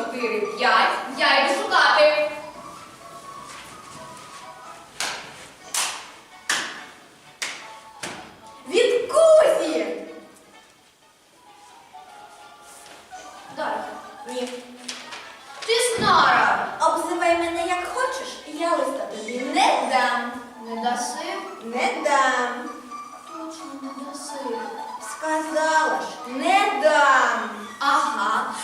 чотири, п'ять. Я йду шукати. Від кузі. Дай. Ні. Ти снара. Обзивай мене як хочеш, і я листа тобі не дам. Не даси? Не дам. Точно не даси. Сказала ж, не дам. Ага.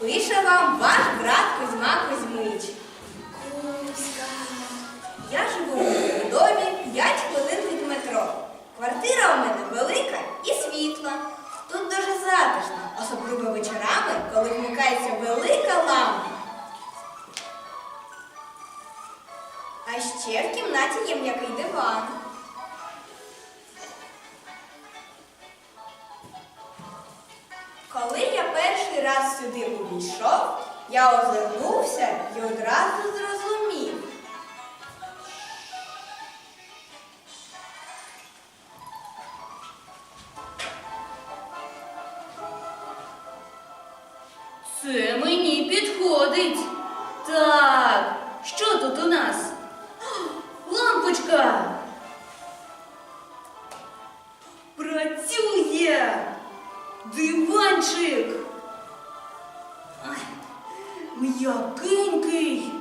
Пише вам ваш брат Кузьма Кузьмич. Кузька. Я живу в домі 5 хвилин від метро. Квартира у мене велика і світла. Тут дуже затишно, особливо вечорами, коли вмикається велика лампа. А ще в кімнаті є м'який диван. раз сюди увійшов, я озирнувся і одразу зрозумів. Це мені підходить. Який?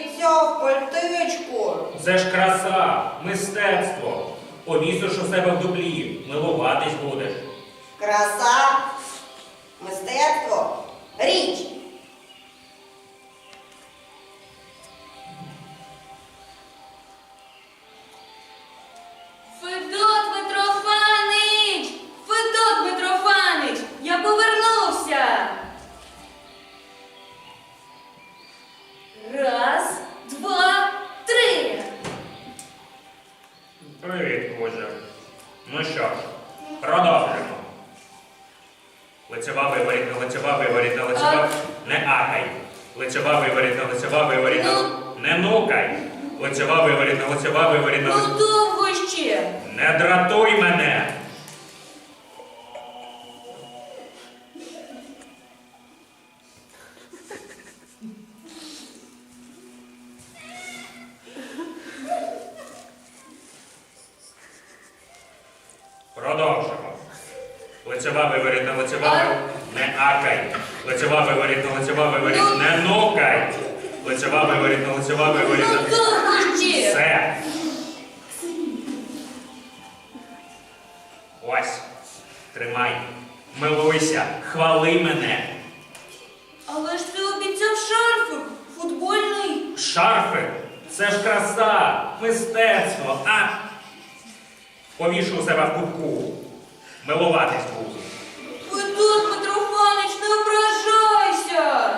Обіцяв пальтечко. Це ж краса, мистецтво. Повісиш у себе в дуплі, милуватись будеш. Краса, мистецтво, річ. Лицева виворітна, лицева виворітна, лицева. Не акай. Лицева виворітна, лицева виворітна. Не нукай. Лицева виворітна, лицева виворітна. Готово ще. Не дратуй мене. Милуйся. Хвали мене. Але ж ти обіцяв шарфик футбольний. Шарфи. Це ж краса, мистецтво, а? Повішу у себе в кутку. Милуватись буду. Федот Митрофанич, не ображайся.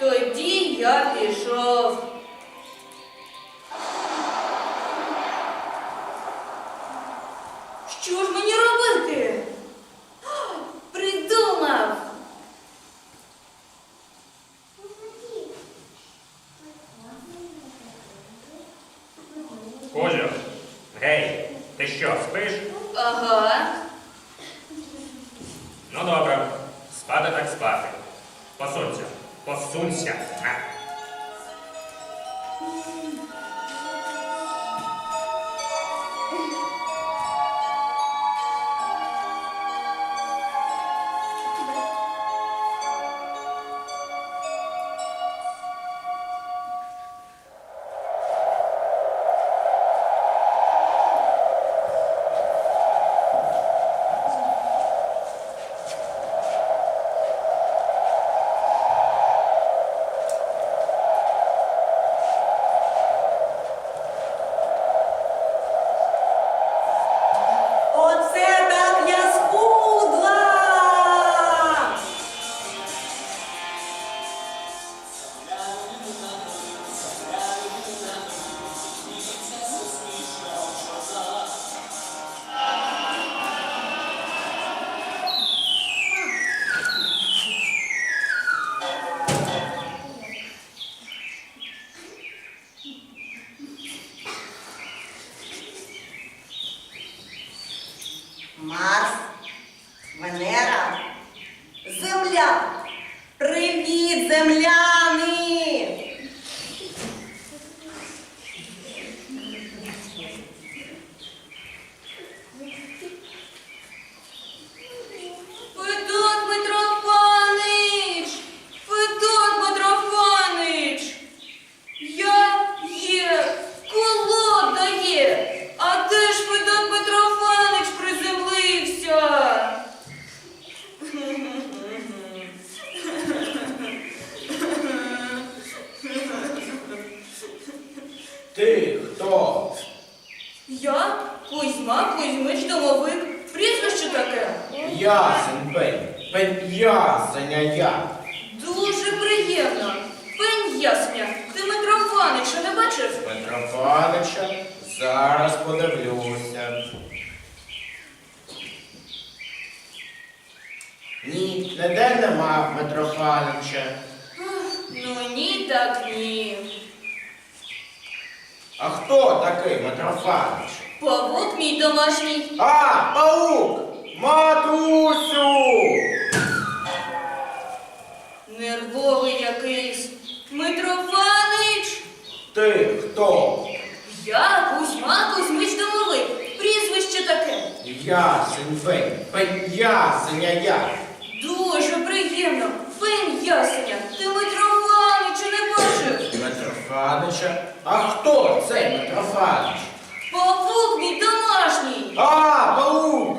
Тоді я пішов. Що ж мені робити? А, Придумав. Кузю, гей, ти що, спиш? Ага. Ну добре. Спати так спати. Посунься. Посунься. так ні. А хто такий Митрофанович? Павук мій домашній. А, паук! Матусю! Нервовий якийсь. Митрофанич! Ти хто? Я Кузьма Кузьмич Домовий. Прізвище таке. Ясень, Фень, Фень, ясеня я. Дуже приємно. Фень ясеня. Митрофанича. А хто цей Митрофанич? Полк мій домашній. А, полк!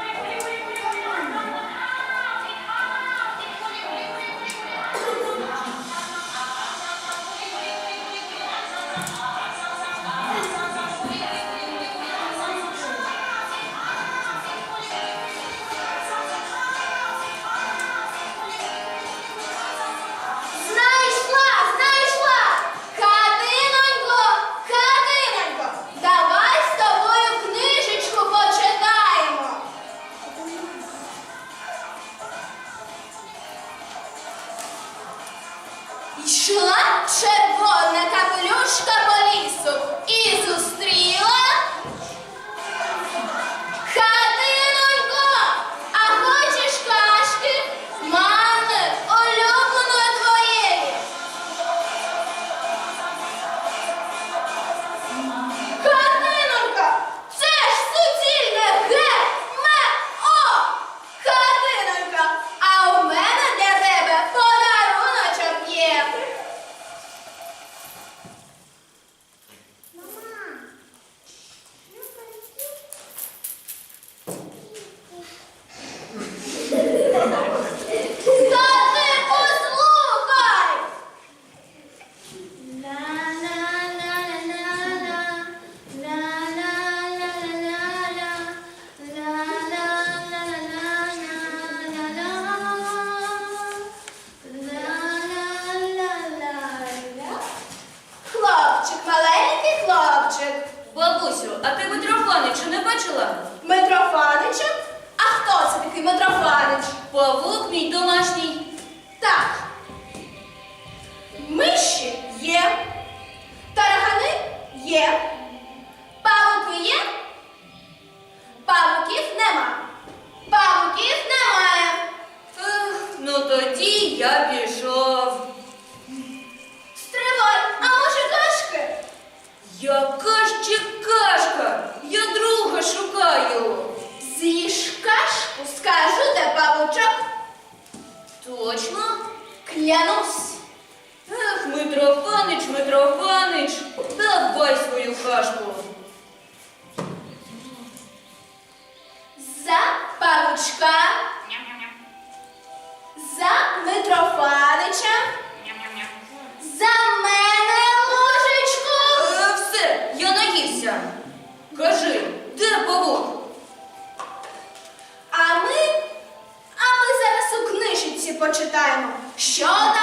Yeah. Show them.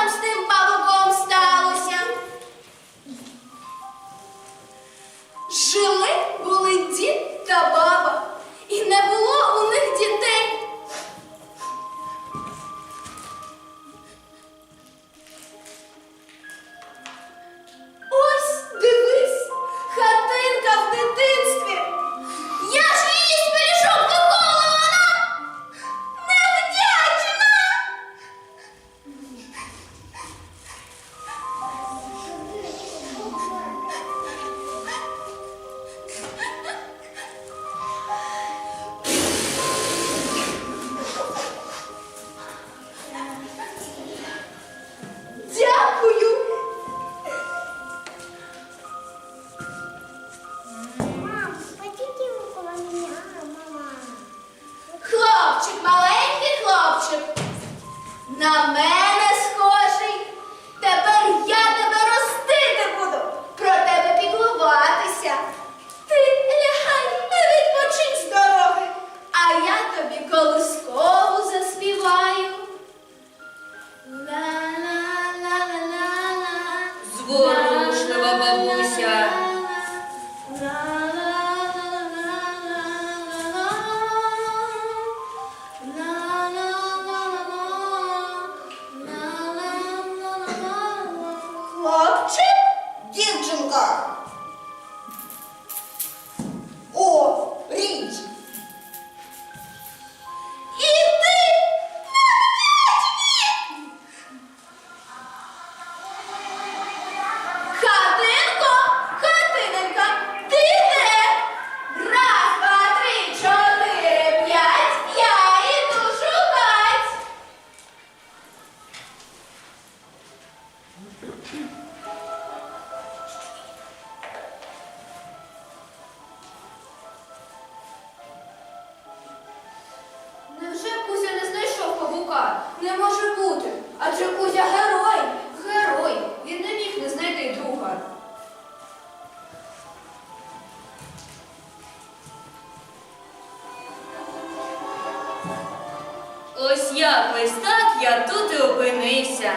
ось так я тут і опинився.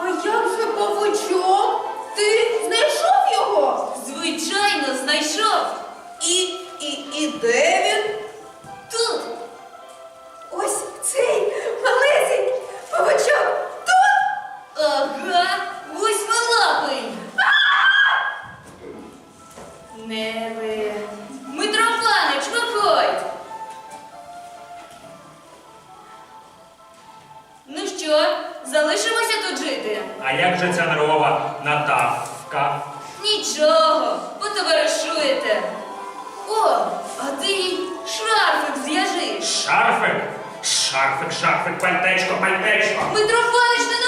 А як же павучок? Ти знайшов його? Звичайно, знайшов. І, і, і де? ходити. А як же ця нервова Натавка? Нічого, потоваришуєте. О, а ти шарфик зв'яжи. Шарфик? Шарфик, шарфик, пальтечко, пальтечко. Митрофанич не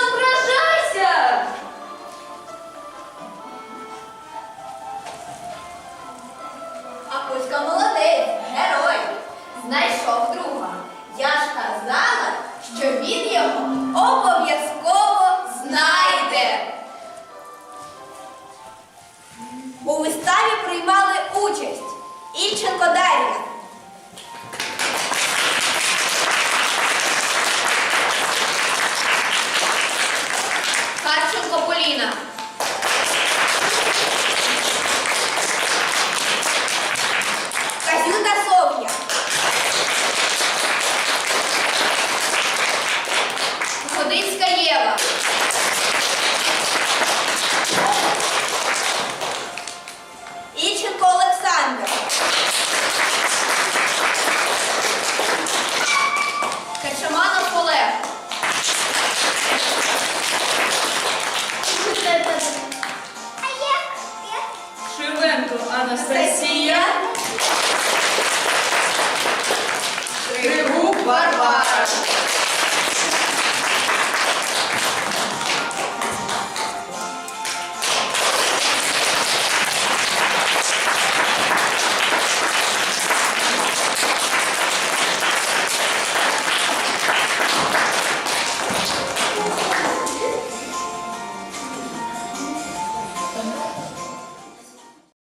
приймали участь. Ільченко Дар'я,